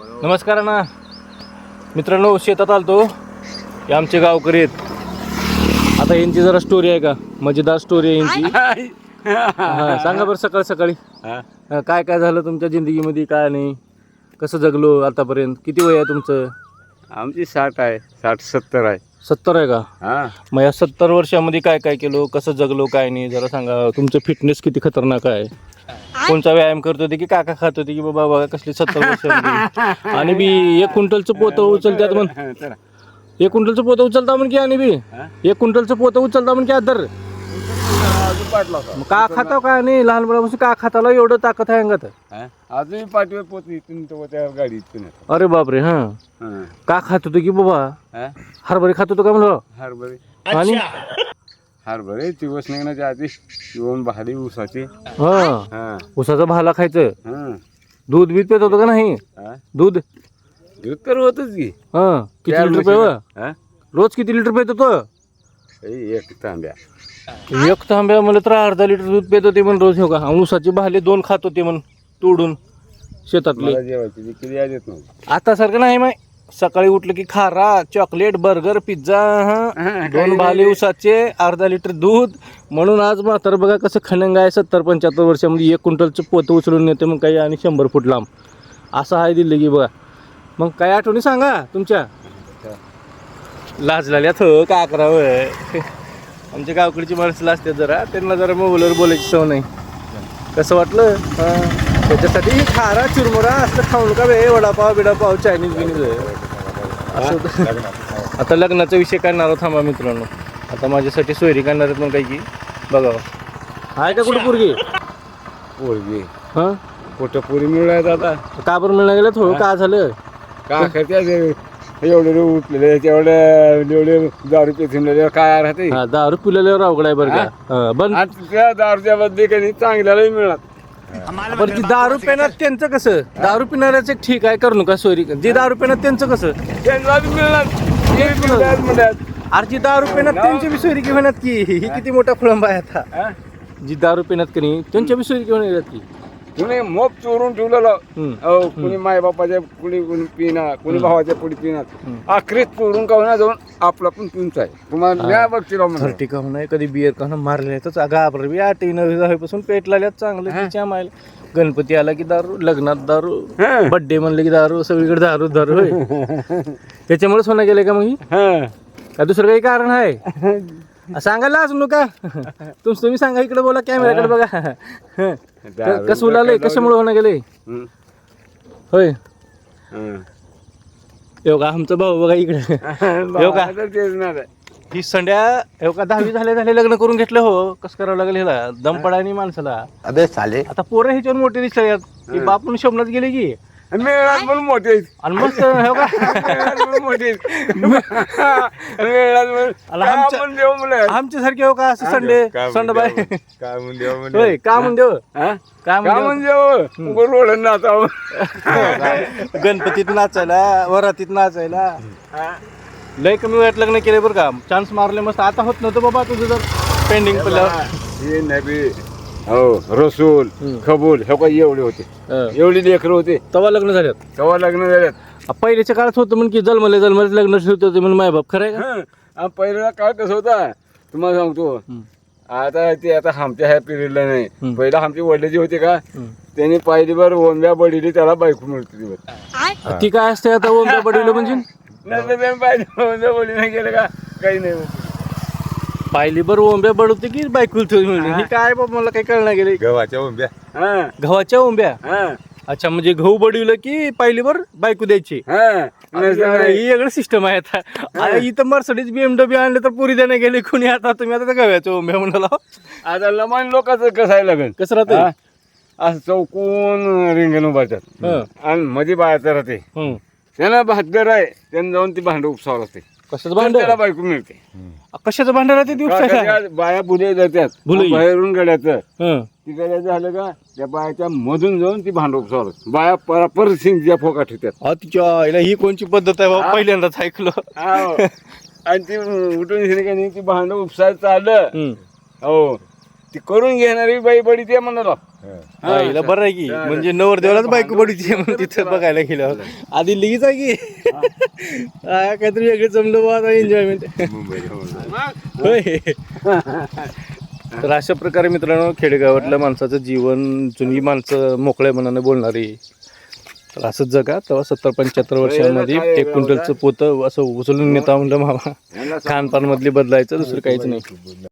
नमस्कार ना मित्रांनो शेतात आलतो. हे आमचे गावकरी आहेत. आता यांची जरा स्टोरी आहे का? मजेदार स्टोरी आहे यांची. हा, सांगा बरं सकाळ सकाळी. हा, काय काय झालं तुमच्या जिंदगीमध्ये? काय नाही? कसं जगलो आतापर्यंत? किती वय आहे तुमचं? आमची साठ आहे. साठ सत्तर आहे. सत्तर आहे का? हा. मग या सत्तर वर्षामध्ये काय काय केलो? कसं जगलो काय नाही? जरा सांगा. तुमचं फिटनेस किती खतरनाक आहे? कोणता व्यायाम करत होते की काका खात होते की बाबा बघा कसले सत्तर वर्ष आणि बी एक क्विंटलचं पोतं उचलतात म्हण चला. एक क्विंटलचं पोतं उचलता म्हण की आणि बी? एक क्विंटलचं पोतं उचलता म्हण की आदर अजून. मग का खाता काय नाही लहानपणापासून का खाताला एवढं ताकद आहे अंगात हा? अजूनही पाठीवर पोत गाडी. अरे बापरे हा हा. का खात होतो की बाबा हा? हरभरे खात होतो का म्हणलं हरभरे आणि हरभरे दिवस निघण्याच्या आधी येऊन भारी ऊसाची हा. हा. उसाचा भाला खायचं. हा. दूध बीत पेत होतं का नाही? हा? दूध? दूध तर होतच की. हा. किती लिटर पेव. हा? रोज किती लिटर पेत होतं? एक तांब्या. एक तांब्या मला तर अर्धा लिटर दूध पेत होते म्हणून रोज हो का? आणि उसाचे भाले दोन खात होते म्हणून तोडून शेतातले. मला जेवायची नव्हती. आता सारखं नाही माय. सकाळी उठलं की खारा चॉकलेट बर्गर पिझ्झा हा दोन भाले उसाचे अर्धा लिटर दूध. म्हणून आज म्हातार बघा कसं खणंग आहे सत्तर पंच्याहत्तर वर्षामध्ये एक क्विंटलचं पोतं उचलून नेते मग काही आणि शंभर फूट लांब. असं आहे दिलं की बघा. मग काय आठवणी सांगा तुमच्या? लाज लाल्यात हो का करावं आमच्या गावकडची माणसं लाजतात जरा. त्यांना जरा मोबाईलवर बोलायची सव नाही. कसं वाटलं? हा. त्याच्यासाठी खारा चिरमुरा असलं खाऊ नका बे? वडापाव बिडापाव चायनीज बिनीज असं. आता लग्नाचा विषय काढणार आहोत थांबा मित्रांनो. आता माझ्यासाठी सोयरी काढणार आहेत मग काही की बघावं आहे का कुठं पोरगी? पोरगी. हां? कुठं पोरी मिळायत आता? का बरं मिळणार गेलं? थोडं का झालं? का करते एवढे उठलेले एवढे एवढे दारू पिथिनलेले काय राहते हा दारू पिलेल्यावर अवघड आहे बरं का? हा, बंद आणि त्या दारूच्या बदली काही चांगल्यालाही मिळत बरं ती दारू पिणार त्यांचं कसं? दारू पिणाऱ्याचं ठीक आहे करू नका सोयरी. जी दारू पिणार त्यांचं कसं? त्यांना बी मिळणार. हे मिळणार. म्हणतात. अरे जी दारू पिणार त्यांची बी सोयरी घेऊन येतात की? ही किती मोठा खुळंबा आहे आता. हा? जी दारू पिण्यात की नाही त्यांच्या बी सोयरी घेऊन येतात की? कुणी मोप चोरून ठेवलेलं. अहो कुणी मायबापाच्या पुढे कुणी पिणार कुणी भावाच्या पुढे पिणार आखरीत चोरून का होणार जाऊन आपला पण पिऊनचा आहे. तुम्हाला न्याय बघतील थर्टी का नाही कधी बिअर का मारले तर घाबर बी आठ नवी दहावीपासून पेट लागल्यात चांगलं तिच्या मायला. गणपती आला की दारू लग्नात दारू हा. बड्डे म्हणले की दारू सगळीकडे दारू दारू होय. त्याच्यामुळेच गेले का मग ही? हा. का दुसरं काही कारण आहे? सांगायला अजून नका तुमचं तुम्ही सांगा इकडे बोला कॅमेराकडे बघा. कसं उलालंय कशामुळे होणं गेले. होय. हा. येऊ का आमचा भाऊ बघा इकडे. का. रे. ही संड्या येऊ का दहावी झाले झाले लग्न करून घेतलं हो. कसं करावं लागेल ह्याला? दम पडानी माणसाला. अबे साले. आता पोरं ह्याच्यावर मोठे दिसतात की बापून शमनात गेले की. मिळणार पण मोठे आहेत. आणि मस्त हो का पण मोठे आहेत. मिळणार पण- देऊ म्हणलं? आमच्या सारखे हो का असं संडे काय संड म्हणून बाय देऊ? काय म्हणून देऊ म्हणलं? होय का म्हणते हो? हा? काय काय म्हणते म्हणजे उघड रोड नाचावं हो? गणपतीत नाचायला वरातीत नाचायला लय कमी वयात लग्न केले बरं का चान्स मारले मस्त आता होत नव्हतं बाबा तुझं जर पेंडिंग पडल्यावर हे नबी हो रसूल. कबूल हे काय एवढे होते. एवढी लेकरं होते तेव्हा लग्न झाल्यात तेव्हा लग्न झाल्यात पहिल्याच्या काळात होतं म्हण की जन्मले जन्मले लग्न ठेवत होते म्हणून माय बाप खरं आहे का हं. आणि पहिला काळ कसं होता तुम्हाला सांगतो हं. आता ते आता आमच्या ह्या पिरियडला. नाही पहिला आमचे वडले जे होते का. त्यांनी पाहिली बर ओंब्या बडीली त्याला बायको मिळते. आ, ती काय असते आता ओंब्या पडलं म्हणजे नंतर त्यांनी पाहिजे ओंब्या बडी नाही गेलं का काही नाही होत. पाहिली बरं ओंब्या बडवते की बायकुल ठेवली ही. काय बाबा मला काही कळणार गेले गव्हाच्या उंब्या हं, गव्हाच्या ओंब्या? हं, अच्छा म्हणजे गहू बडविलं की पाहिली बर बायको द्यायची? हं. ही वेगळं सिस्टम आहे आता. इथं मर्सडीज बीएमडब्ल्यू आणले तर पुरी देणे गेले कोणी आता तुम्ही आता त्या गव्याच्या ओंब्या म्हणाला. आता लमान लोकांचं कसं आहे लग्न? कसं राहते? असं चौकून रिंगण उभारतात. हं. आणि मध्ये बाहेर राहते हं. त्यांना भातगर आहे त्यांना जाऊन ती भांड उपसावं लागते कशाचं तर भांड? त्याला बायको मिळते? कशाचं भांड राहते ती बाया पुढे जातात. बाहेरून गड्याचं. हं. ती गड्याचं झालं का त्या बायाच्या मधून जाऊन ती भांड उपसावं लागते. बाया परापर सिंगच्या फोका ठेवतात. हा तिच्या आईला ही कोणची पद्धत आहे बाबा? पहिल्यांदाच ऐकलो. हाव. आणि ती उठून गेली का नाही ती भांड उपसायला चाललं. हं. हो. ती करून घेणारी बाई बडी ते म्हणाला आईला बरं आहे की. म्हणजे नवरदेवालाच बायको पडीची म्हणून तिथं बघायला गेलं. आधी लिगीच आहे की. हा, काहीतरी वेगळं जमलं बा आता एन्जॉयमेंट होय. तर अशा प्रकारे मित्रांनो खेडेगावातल्या माणसाचं जीवन जुनी माणसं मोकळ्या मनाने बोलणारी तर असंच जगा. तेव्हा सत्तर पंच्याहत्तर वर्षांमध्ये एक क्विंटलचं पोतं असं उचलून नेता म्हणलं मामा. खानपान मधली बदलायचं दुसरं काहीच नाही.